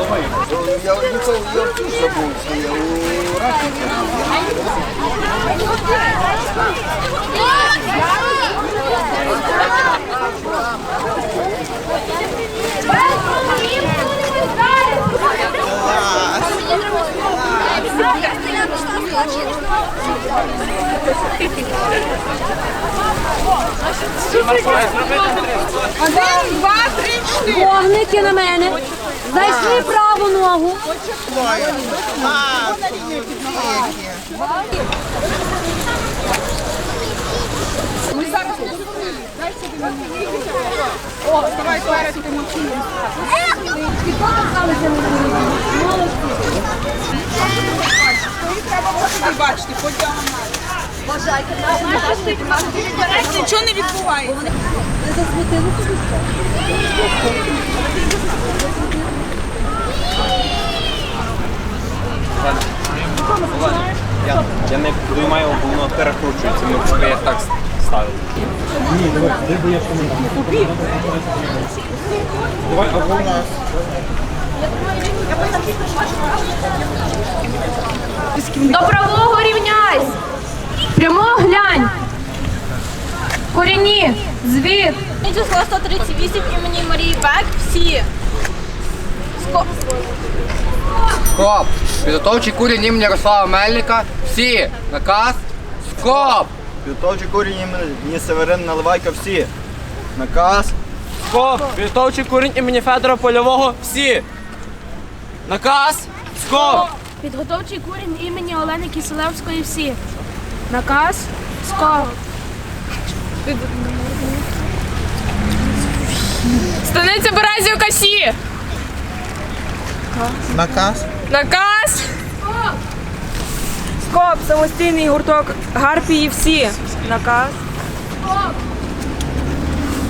Я їхав, я тут забувся, я у Рахівці. Один, два, три, чотири. Вогники на мене. Зайшли праву ногу. Ми зараз не. Дай сюди. О, давай зараз ти мочили. І хто нічого не відбувається. Не засмутили? Я, я не думаю, воно перекручується, ми поки я так ставив. Давай, або у нас. До правого рівняйсь. Прямо глянь. Корінні, звід. Число 138 імені Марії Бек. Всі. Скоп! Підготовчий курінь імені Ярослава Мельника. Всі! Наказ! Скоп! Підготовчий курінь імені Северин Наливайка всі. Наказ. Скоп! Підготовчий курінь імені Федора Польового всі! Наказ! Скоп! Підготовчий курінь імені Олени Киселевської всі. Наказ. Скоп. Станиця Березівка всі. Наказ. Наказ. Скоп, самостійний гурток Гарпії всі. Наказ.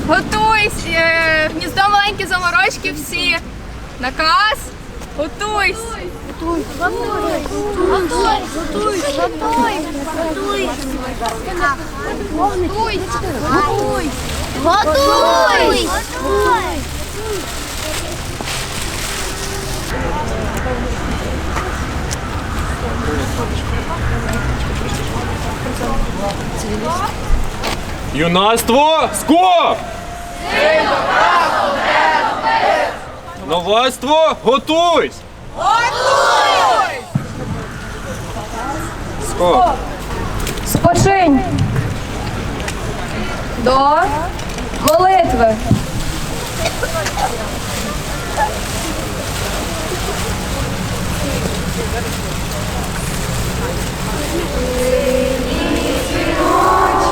Готуйсь. е, Гніздо маленькі заморочки всі. Наказ. Готуйсь. Готуй. Готуй. Готуй. Юнацтво СКО! Новацтво готуйсь! Готуй! СКО! Спочинь! До молитви! Thank you. Сині, синочі.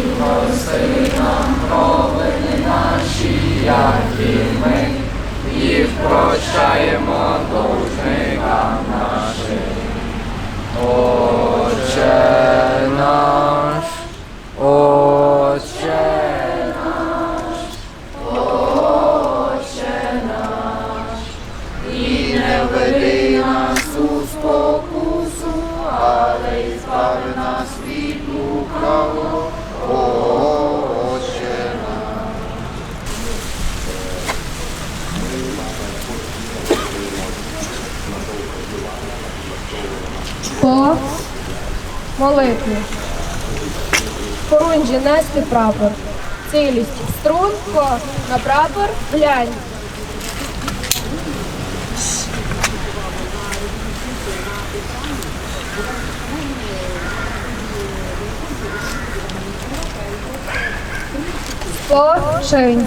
прости нам провини наші, як і ми, і прощаємо довжникам нашим. Нести прапор. Цілість струнко на прапор глянь. Спочинь.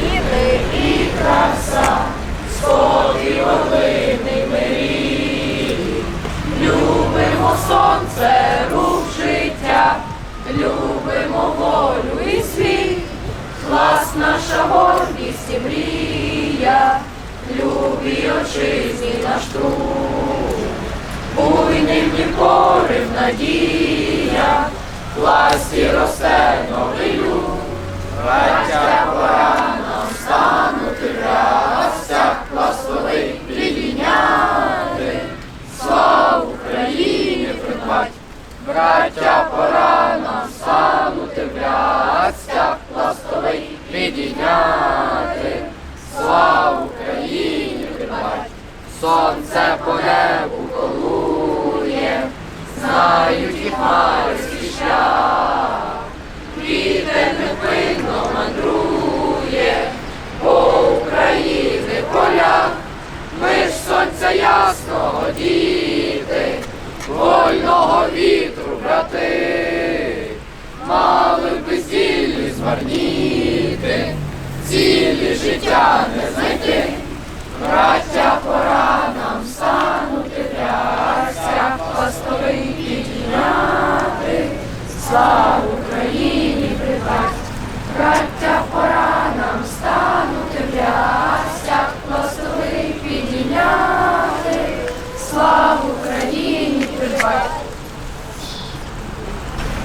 Білий і краса, сходи водлини мрії, любимо сонце, рух життя, любимо волю і світ, клас наша гордість і мрія, любі очизні наш труд, буйним і порив надія, власті росте новий люд. Браття, пора нам станути в рястях пластовий підійняти. Слава Україні, прибать! Сонце по небу колує, знають і хмари шлях. Вітер невпинно мандрує, по України полях. Ми ж сонця ясного діти, вольного вітру, брати, мали б безділі змарніти, цілі життя не знайти. Браття, пора нам станути трясся, пластовий підняти, славу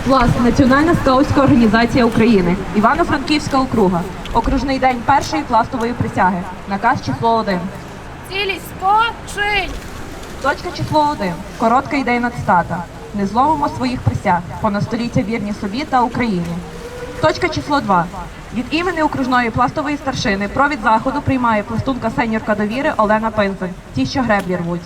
Влас, Національна скаутська організація України, Івано-Франківська округа, окружний день першої пластової присяги, наказ число 1. Цілість спочинь. Точка число 1. Коротка ідейна цитата. Не зловимо своїх присяг, понад століття вірні собі та Україні. Точка число 2. Від імені окружної пластової старшини провід заходу приймає пластунка сеньорка довіри Олена Пинзель, ті, що греблі рвуть.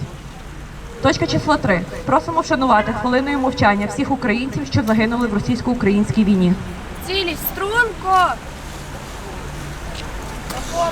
Точка число 3. Просимо вшанувати хвилиною мовчання всіх українців, що загинули в російсько-українській війні. Цілість струнко. Точка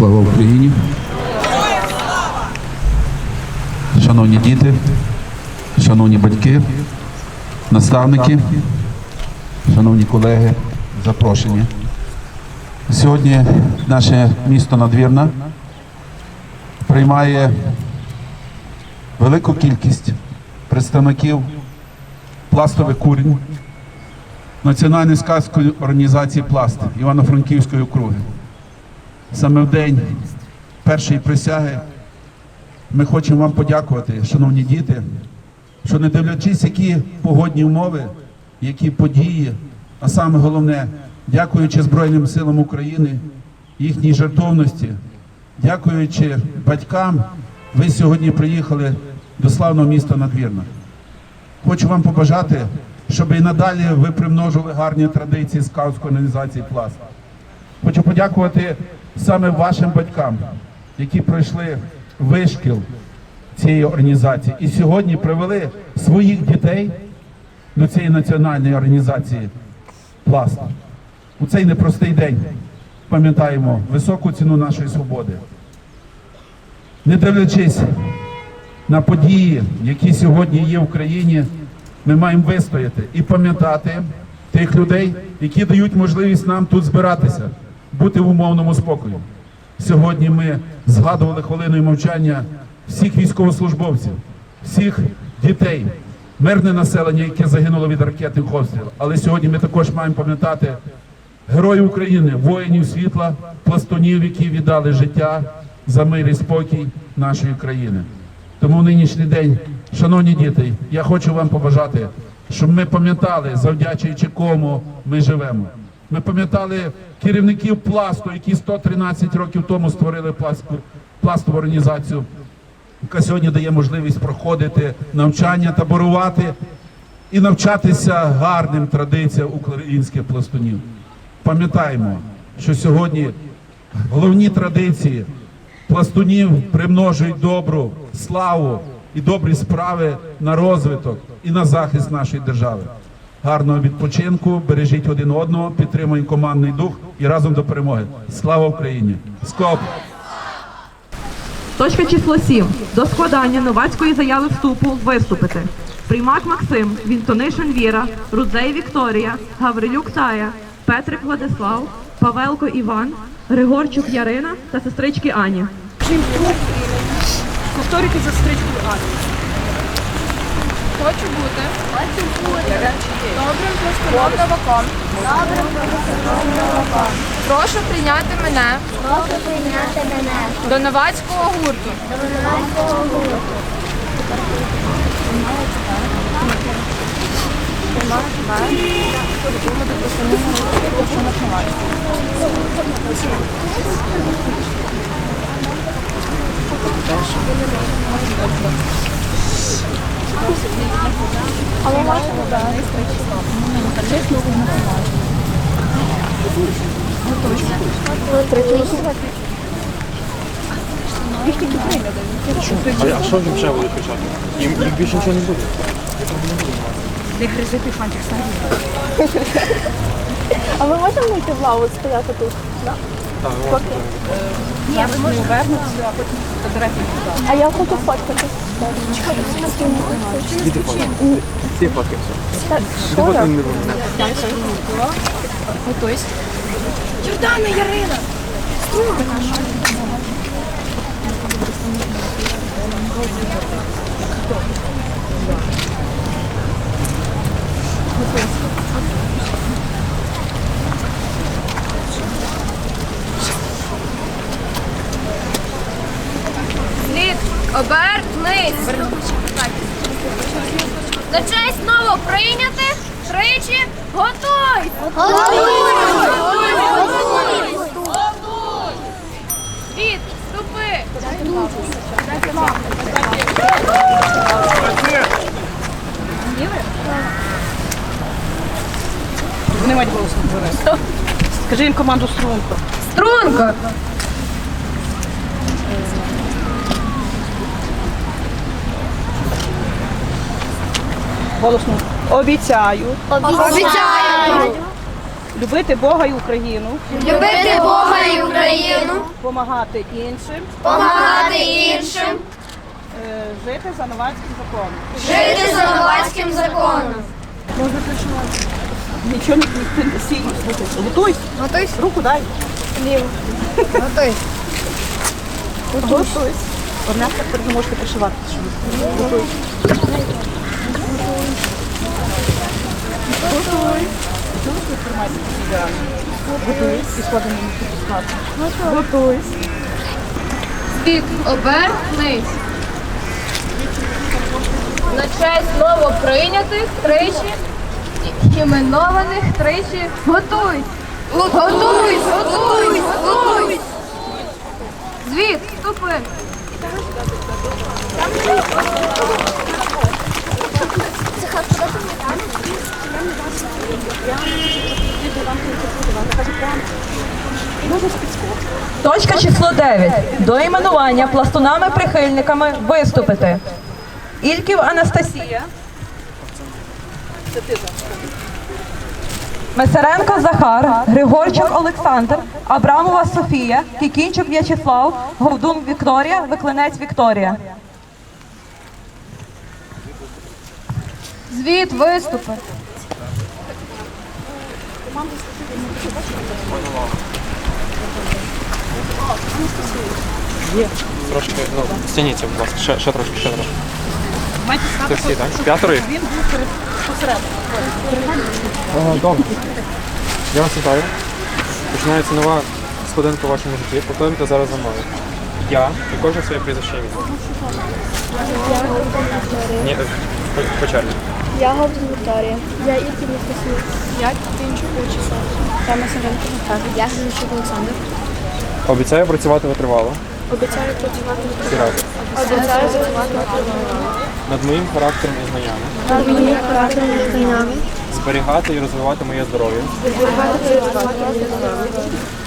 Слава Україні! Шановні діти, шановні батьки, наставники, шановні колеги, запрошені. Сьогодні наше місто Надвірна приймає велику кількість представників пластових курень Національної сказкової організації Пласт Івано-Франківської округи. Саме в день першої присяги ми хочемо вам подякувати, шановні діти, що не дивлячись, які погодні умови, які події, а саме головне, дякуючи Збройним силам України, їхній жертовності, дякуючи батькам, ви сьогодні приїхали до славного міста Надвірна. Хочу вам побажати, щоб і надалі ви примножили гарні традиції скаутської організації Пласт. Хочу подякувати саме вашим батькам, які пройшли вишкіл цієї організації і сьогодні привели своїх дітей до цієї національної організації Пласт. У цей непростий день пам'ятаємо високу ціну нашої свободи. Не дивлячись на події, які сьогодні є в Україні, ми маємо вистояти і пам'ятати тих людей, які дають можливість нам тут збиратися, бути в умовному спокої. Сьогодні ми згадували хвилиною мовчання всіх військовослужбовців, всіх дітей, мирне населення, яке загинуло від ракетних обстрілів. Але сьогодні ми також маємо пам'ятати героїв України, воїнів світла, пластунів, які віддали життя за мир і спокій нашої країни. Тому в нинішній день, шановні діти, я хочу вам побажати, щоб ми пам'ятали, завдячуючи кому ми живемо. Ми пам'ятали керівників пласту, які 113 років тому створили пласту- пластову організацію, яка сьогодні дає можливість проходити навчання, таборувати і навчатися гарним традиціям українських пластунів. Пам'ятаємо, що сьогодні головні традиції пластунів примножують добру славу і добрі справи на розвиток і на захист нашої держави. Гарного відпочинку, бережіть один одного, підтримуємо командний дух і разом до перемоги. Слава Україні! Скоп! Точка число 7. До складання новацької заяви вступу виступити. Приймак Максим, Вінтонишин Віра, Рудзей Вікторія, Гаврилюк Тая, Петрик Владислав, Павелко Іван, Григорчук Ярина та сестрички Ані. Повторюйте за стрічку Ані. Хочу бути. Добрим пластуном новаком. Добрим новаком. Прошу прийняти мене. Прошу прийняти мене До новацького гурту. до Винуватського гурту. А що їм ще буде кричати? Їм, їм більше нічого не буде. А ми можемо йти в лаву стояти тут? Ні, ви можете повернутися, а потім фотографії. А я хочу фоткати. Іди фотки. Всі фотки все. Так, що фотки я? не буде. Готуйся. Обернись. На честь ново прийняти тричі готуй! Світ, ступи! Не мать голосу зараз. Скажи їм команду струнко. Струнко! Голосно. Обіцяю Обіцяю любити Бога і Україну, любити Бога і Україну, допомагати іншим, допомагати іншим, е, жити за новацьким законом. жити за новацьким законом. Нічого не ти не слухай. Готуйся. Готуйся. Руку дай. Ліво. Готуйся. Готуйся. Тепер ви можете пришивати. що Готуй. Готуй, тримайте ідеально. Складемо на честь новоприйнятих тричі і- іменованих тричі готуй. Готуй, готуй, готуй. Звіт, ступи. Точка число 9. До іменування пластунами-прихильниками виступити. Ільків Анастасія. Месаренко Захар, Григорчук Олександр, Абрамова Софія, Кікінчук В'ячеслав, Говдун Вікторія, Виклинець Вікторія. Звіт, виступи. Трошки, ну, стяніться, будь ласка, ще, ще трошки, ще трошки. Це всі, так? П'ятеро їх? Він був посередині. Добре. Я вас вітаю. Починається нова сходинка в вашому житті. Повторюйте зараз за мною. Я і кожен своє прізвище ім'я. Ні, е, по, по черзі. Я Говдун Вікторія. Я Ірки Анастасія. Я Кітинчук Вячеслав. Я Масаренко Захар. Я Гринчук Олександр. Обіцяю працювати витривало. Обіцяю працювати витривало. Обіцяю працювати Над моїм характером і знаннями. над моїм характером і знаннями. Зберігати і розвивати моє здоров'я.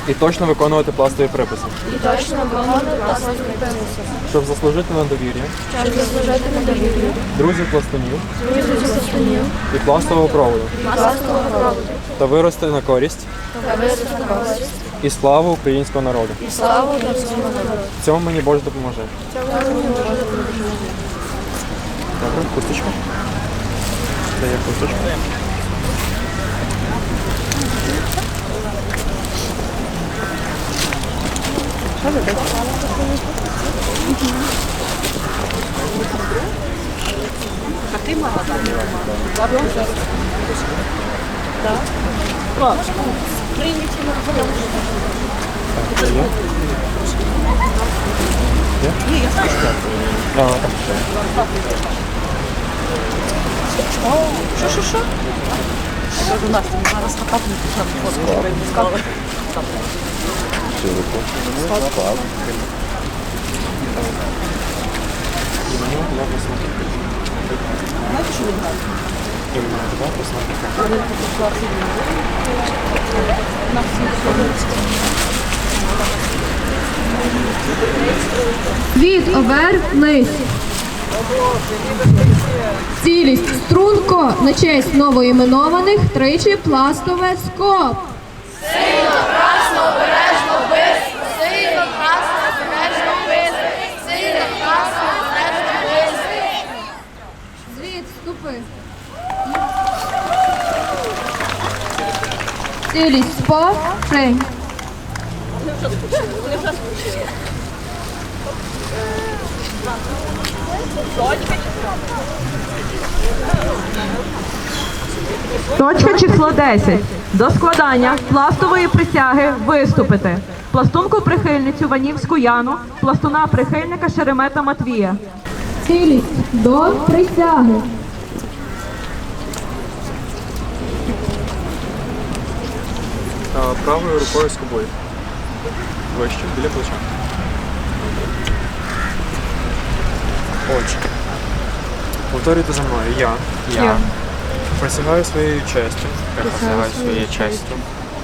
І точно виконувати пластові приписи. І точно виконувати власне приписи. Щоб заслужити на довір'я, Щоб заслужити на довір'я. друзів пластунів Друзів заслонів. і пластового проводу. Власного проводу. Та вирости на користь Та вирости користь. і славу українського народу. І славу всього народу. В цьому мені Боже допоможе. Цьому мені Боже допоможе. Добре, кусточка. Це є кусточка. А ти молода. Ладно? А, так. Що, що, що? Що до нас? Ми зараз хапати не почав фото, щоб не він грає? Іменно туди послати. Цілість струнко на честь новоіменованих тричі пластове скоп. Звіт, ступи. Спо, прень. Точка число 10. До складання пластової присяги виступити. Пластунку прихильницю Ванівську Яну, пластуна прихильника Шеремета Матвія. Цілість до присяги. Правою рукою з собою. Вище, біля плеча. Отже. Повторюйте за мною. Я. Я. Присягаю своєю честю. Присягаю своєю честю.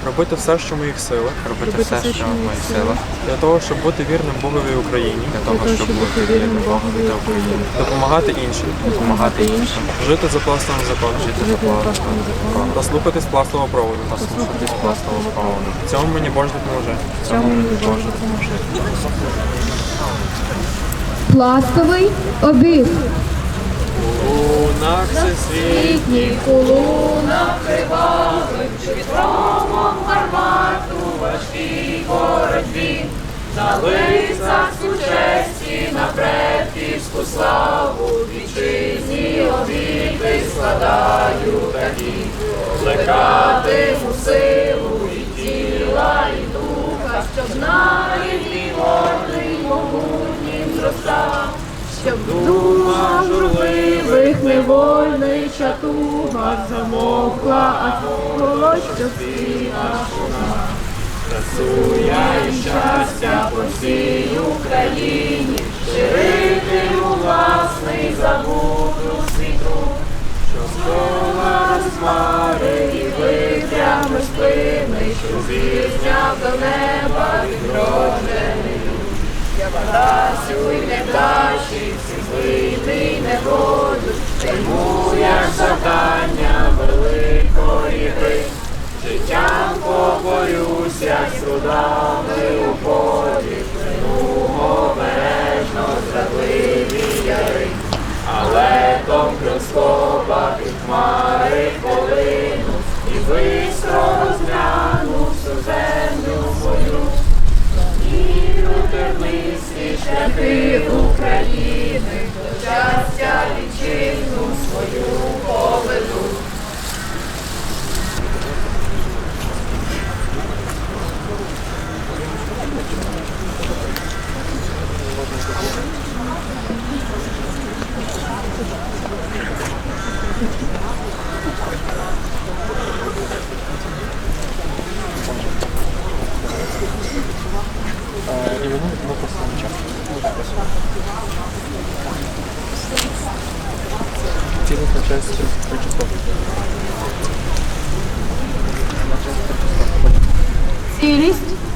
Робити все, що в моїх силах. Робити все, що в моїх силах. Для того, щоб бути вірним Богові Україні. Для того, щоб бути вірним Богові та Україні. Допомагати іншим. Допомагати іншим. Жити за пластовим законом. Жити за планом законом. Та слухатись пластового проводу. Та слухатись пластового проводу. В цьому мені Боже допоможе. В цьому мені Боже допоможе. Пластовий обід лунах всесвітніх, у лунах кривавих, чи гармату важкій боротьбі, на лицях сучесті, на предківську славу вітчизні обіти складаю такі, плекатиму силу і тіла, і духа, щоб навіть і гордий могутнім зростав в думах журливих невольнича туга замовкла, а волочка співа. Красуя і щастя по всій Україні, ширити у власний забуду світу, що скола хмари і випрями спини, що зрізняв до неба відроджений. Я Парасю й невдачі, всі злити й негоду, як завдання великої гри. Життям поборюся з трудами у полі, Плину обережно зрадливі яри, але том кроскопа під хмари полину, і бистро розгляну землю Тернисті шляхи України, до щастя вітчизну свою поведу. Е, Іменно на простому часу. Цілий навчається через три число. Цілість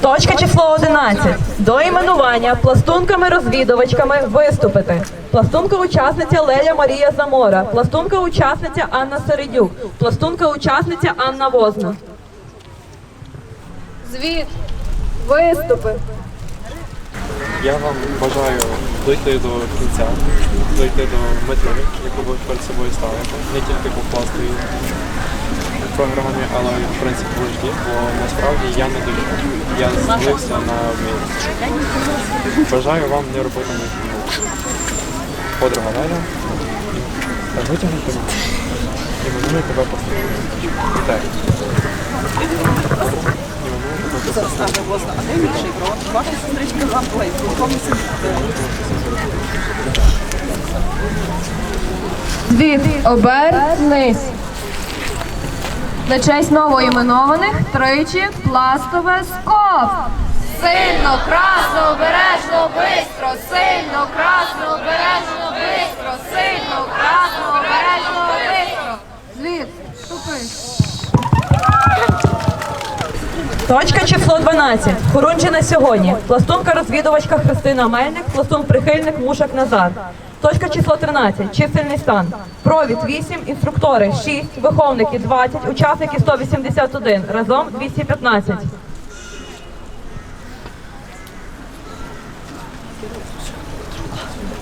Точка число 11. До іменування пластунками-розвідувачками виступити. Пластунка-учасниця Леля Марія Замора, пластунка-учасниця Анна Середюк, пластунка-учасниця Анна Возна. Звіт. Виступи. Я вам бажаю дойти до кінця, дойти до мети, яку ви перед собою ставите. Не тільки по пластовій програмі, але в принципі в житті, бо насправді я не дійшов. Я злився на вміння. Бажаю вам не робити помилок. Подруга Ляля. Витягнути руку. І минує тебе поставити. Вітаю. Саме власне, а де? Ваша сестричка забула, і в якому Обернись. На честь новоіменованих тричі пластове скоп. Сильно, красно, обережно, бистро, сильно, красно, обережно, бистро, сильно, красно, обережно, бистро. Звіт. Ступи. Точка число 12. Хорунжина сьогодні. Пластунка-розвідувачка Христина Мельник, пластун-прихильник Мушак Назар. Точка число 13. Чисельний стан. Провід 8, інструктори 6, виховники 20, учасники 181, разом 215.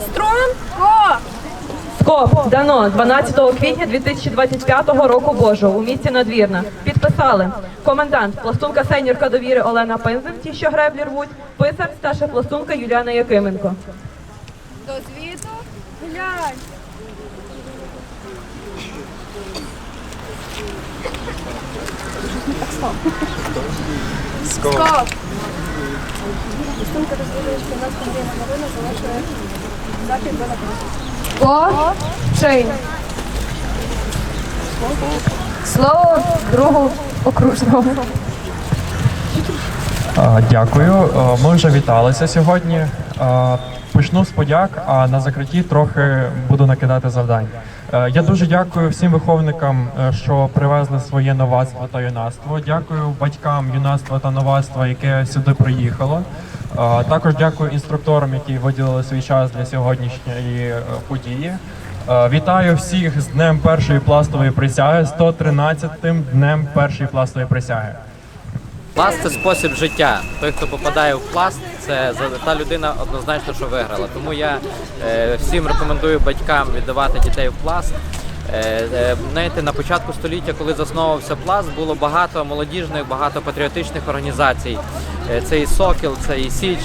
Струнко. СКОП дано 12 квітня 2025 року Божого у місті Надвірна. Підписали комендант, пластунка сеньорка довіри Олена Пинзен, ті, що греблі рвуть, писар, старша пластунка Юліана Якименко. До звіту. Глянь. Скоро. Скоп. По чин. Слово другу окружного. Дякую. Ми вже віталися сьогодні. Почну з подяк, а на закритті трохи буду накидати завдань. Е, Я дуже дякую всім виховникам, е, що привезли своє новацтво та юнацтво. Дякую батькам юнацтва та новацтва, яке сюди приїхало. Також дякую інструкторам, які виділили свій час для сьогоднішньої е, події. Е, Вітаю всіх з днем першої пластової присяги, 113-тим днем першої пластової присяги. Пласт це спосіб життя. Той, хто попадає в пласт, це та людина однозначно, що виграла. Тому я е, всім рекомендую батькам віддавати дітей в пласт. Е, е, Знаєте, на початку століття, коли засновувався пласт, було багато молодіжних, багато патріотичних організацій. Е, Це і Сокіл, це і Січ,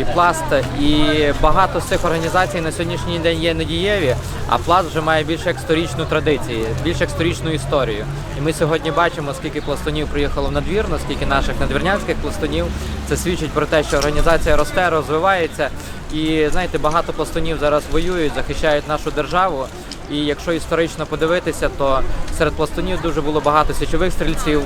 і Пласт. І багато з цих організацій на сьогоднішній день є недієві, а пласт вже має більш як сторічну традицію, більш як сторічну історію. І ми сьогодні бачимо, скільки пластунів приїхало в надвірно, скільки наших надвірнянських пластунів. Це свідчить про те, що організація росте, розвивається. І знаєте, багато пластунів зараз воюють, захищають нашу державу. І якщо історично подивитися, то серед пластунів дуже було багато січових стрільців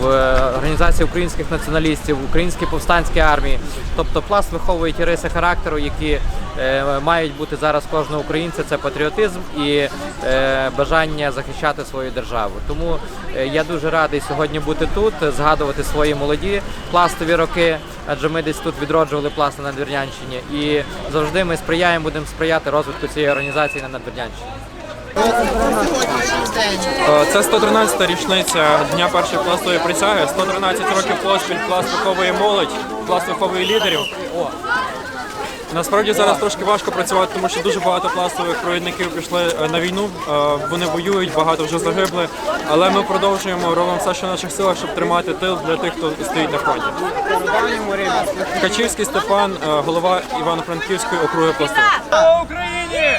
в е, організації українських націоналістів, українській повстанській армії. Тобто пласт виховує ті риси характеру, які е, мають бути зараз кожного українця. Це патріотизм і е, бажання захищати свою державу. Тому я дуже радий сьогодні бути тут, згадувати свої молоді пластові роки, адже ми десь тут відроджували пласт на Надвірнянщині. І завжди ми сприяємо, будемо сприяти розвитку цієї організації на Надвірнянщині. Е, Це 113-та річниця Дня першої пластової присяги. 113 років поспіль пласт виховує молодь, пласт виховує лідерів. Насправді зараз трошки важко працювати, тому що дуже багато пластових провідників пішли е, на війну. Е, Вони воюють, багато вже загибли. Але ми продовжуємо робимо все, що в наших силах, щоб тримати тил для тих, хто стоїть на фронті. Качівський Степан, голова Івано-Франківської округи пласту. Україні!